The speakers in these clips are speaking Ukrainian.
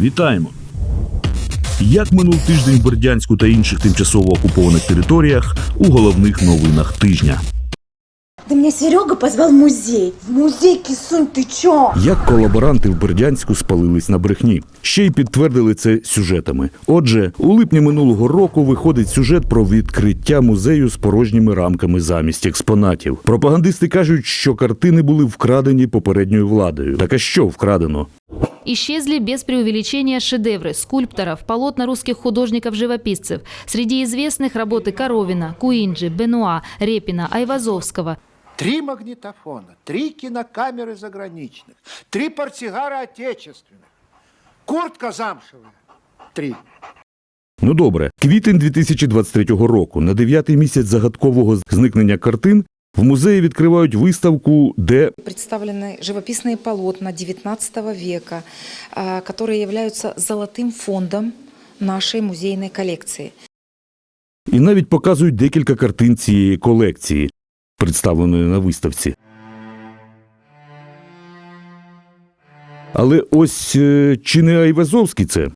Вітаємо! Як минув тиждень в Бердянську та інших тимчасово окупованих територіях у головних новинах тижня? Да меня Серега позвал в музей. В музей, кисунь, ты чё? Як колаборанти в Бердянську спалились на брехні? Ще й підтвердили це сюжетами. Отже, у липні минулого року виходить сюжет про відкриття музею з порожніми рамками замість експонатів. Пропагандисти кажуть, що картини були вкрадені попередньою владою. Так а що вкрадено? Исчезли без преувеличения шедевры скульпторов, полотна русских художников-живописцев. Среди известных работы Коровина, Куинджи, Бенуа, Репина, Айвазовского. Три магнитофона, три кинокамеры заграничных, три портсигара отечественных, куртка замшевая. Три. Ну добре, квітень 2023 року, на дев'ятий місяць загадкового зникнення картин, в музеї відкривають виставку, де Представлены живописные полотна XIX века, а, которые являются золотым фондом нашей музейной коллекции. і навіть показують декілька картин цієї колекції, представленої на виставці. Але ось е, чи не Айвазовський це?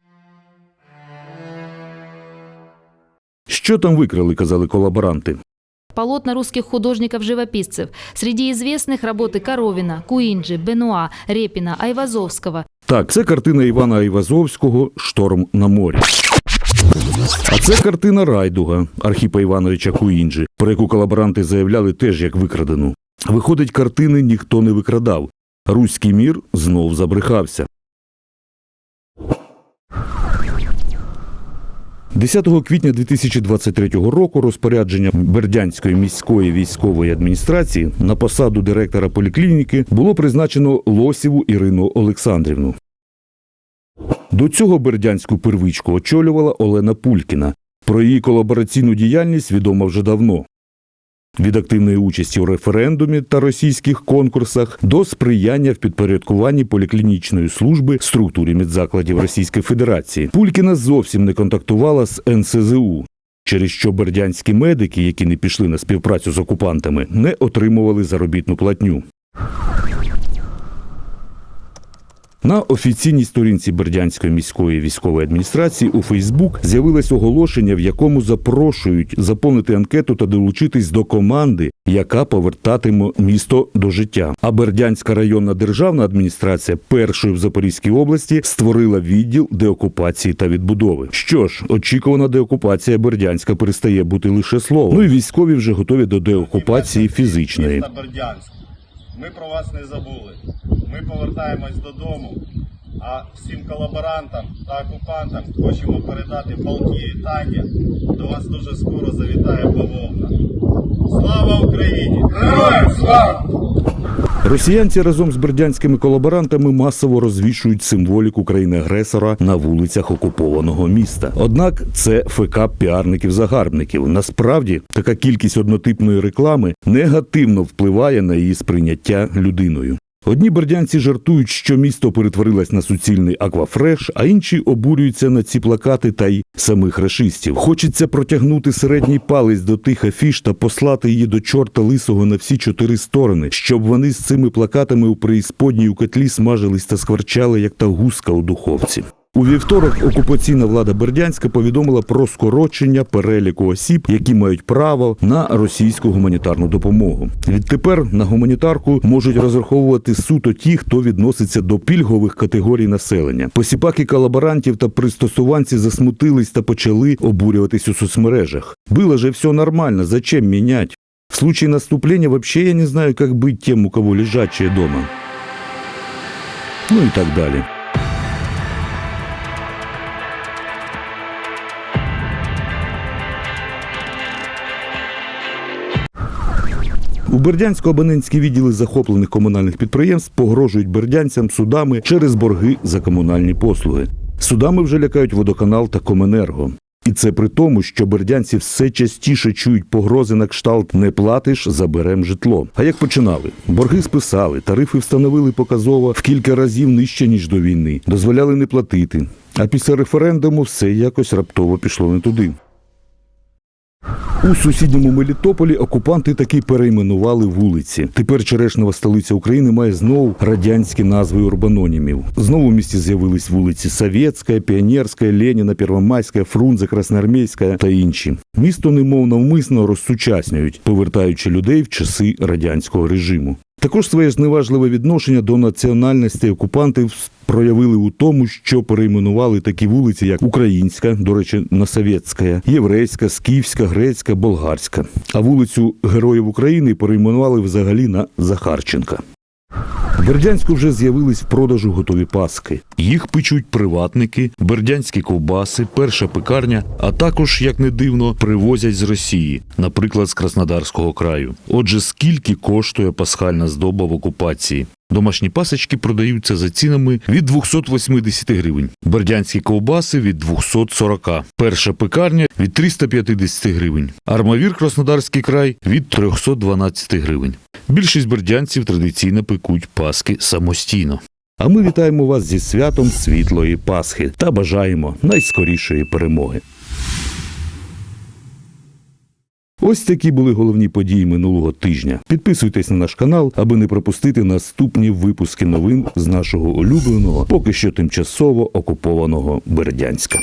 Що там викрали, казали колаборанти. Полотна русских художников-живописцев. Среди известных работы Коровина, Куинджи, Бенуа, Репина, Айвазовского. Так, це картина Івана Айвазовського Шторм на морі. А це картина Райдуга Архіпа Івановича Куінджі, про яку колаборанти заявляли теж як викрадену. Виходить, картини ніхто не викрадав. Руський мір знов забрехався. 10 квітня 2023 року розпорядження Бердянської міської військової адміністрації на посаду директора поліклініки було призначено Лосіву Ірину Олександрівну. До цього бердянську первичку очолювала Олена Пулькіна. Про її колабораційну діяльність відомо вже давно. Від активної участі у референдумі та російських конкурсах до сприяння в підпорядкуванні поліклінічної служби структурі медзакладів Російської Федерації. Пулькіна зовсім не контактувала з НСЗУ, через що бердянські медики, які не пішли на співпрацю з окупантами, не отримували заробітну платню. На офіційній сторінці Бердянської міської військової адміністрації у Фейсбук з'явилось оголошення, в якому запрошують заповнити анкету та долучитись до команди, яка повертатиме місто до життя. А Бердянська районна державна адміністрація першою в Запорізькій області створила відділ деокупації та відбудови. Що ж, очікувана деокупація Бердянська перестає бути лише словом. Ну і військові вже готові до деокупації фізичної. Ми про вас не забули. Ми повертаємось додому. А всім колаборантам та окупантам хочемо передати полки вітання. До вас дуже скоро завітає бавовна. Слава Україні! Героям слава! Росіянці разом з бердянськими колаборантами масово розвішують символіку країни-агресора на вулицях окупованого міста. Однак це ФК піарників-загарбників. Насправді така кількість однотипної реклами негативно впливає на її сприйняття людиною. Одні бердянці жартують, що місто перетворилось на суцільний аквафреш, а інші обурюються на ці плакати та й самих рашистів. Хочеться протягнути середній палець до тих афіш та послати її до чорта лисого на всі чотири сторони, щоб вони з цими плакатами у преісподній у котлі смажились та скварчали, як та гуска у духовці. У вівторок окупаційна влада Бердянська повідомила про скорочення переліку осіб, які мають право на російську гуманітарну допомогу. Відтепер на гуманітарку можуть розраховувати суто ті, хто відноситься до пільгових категорій населення. Посіпаки колаборантів та пристосуванці засмутились та почали обурюватись у соцмережах. Было же все нормально, зачем менять? В случае наступления вообще я не знаю, как быть тем, у кого лежачие дома. Ну и так далее. У Бердянську абонентські відділи захоплених комунальних підприємств погрожують бердянцям судами через борги за комунальні послуги. Судами вже лякають водоканал та Коменерго. І це при тому, що бердянці все частіше чують погрози на кшталт не платиш, заберем житло. А як починали? Борги списали, тарифи встановили показово в кілька разів нижче ніж до війни, дозволяли не платити. А після референдуму все якось раптово пішло не туди. У сусідньому Мелітополі окупанти таки перейменували вулиці. Тепер черешнева столиця України має знову радянські назви урбанонімів. Знову в місті з'явились вулиці Совєтська, Піонерська, Леніна, Первомайська, Фрунзе, Красноармійська та інші. Місто немов навмисно розсучаснюють, повертаючи людей в часи радянського режиму. Також своє зневажливе відношення до національності окупантів проявили у тому, що перейменували такі вулиці, як Українська, до речі, на Совєтська, Єврейська, Скіфська, Грецька, Болгарська. А вулицю Героїв України перейменували взагалі на Захарченка. Бердянську вже з'явились в продажу готові паски. Їх печуть приватники, бердянські ковбаси, перша пекарня, а також, як не дивно, привозять з Росії, наприклад, з Краснодарського краю. Отже, скільки коштує пасхальна здоба в окупації? Домашні пасочки продаються за цінами від 280 гривень, бердянські ковбаси від 240, перша пекарня від 350 гривень, армавір Краснодарський край від 312 гривень. Більшість бердянців традиційно пекуть паски самостійно. А ми вітаємо вас зі святом світлої Пасхи та бажаємо найскорішої перемоги. Ось такі були головні події минулого тижня. Підписуйтесь на наш канал, аби не пропустити наступні випуски новин з нашого улюбленого, поки що тимчасово окупованого Бердянська.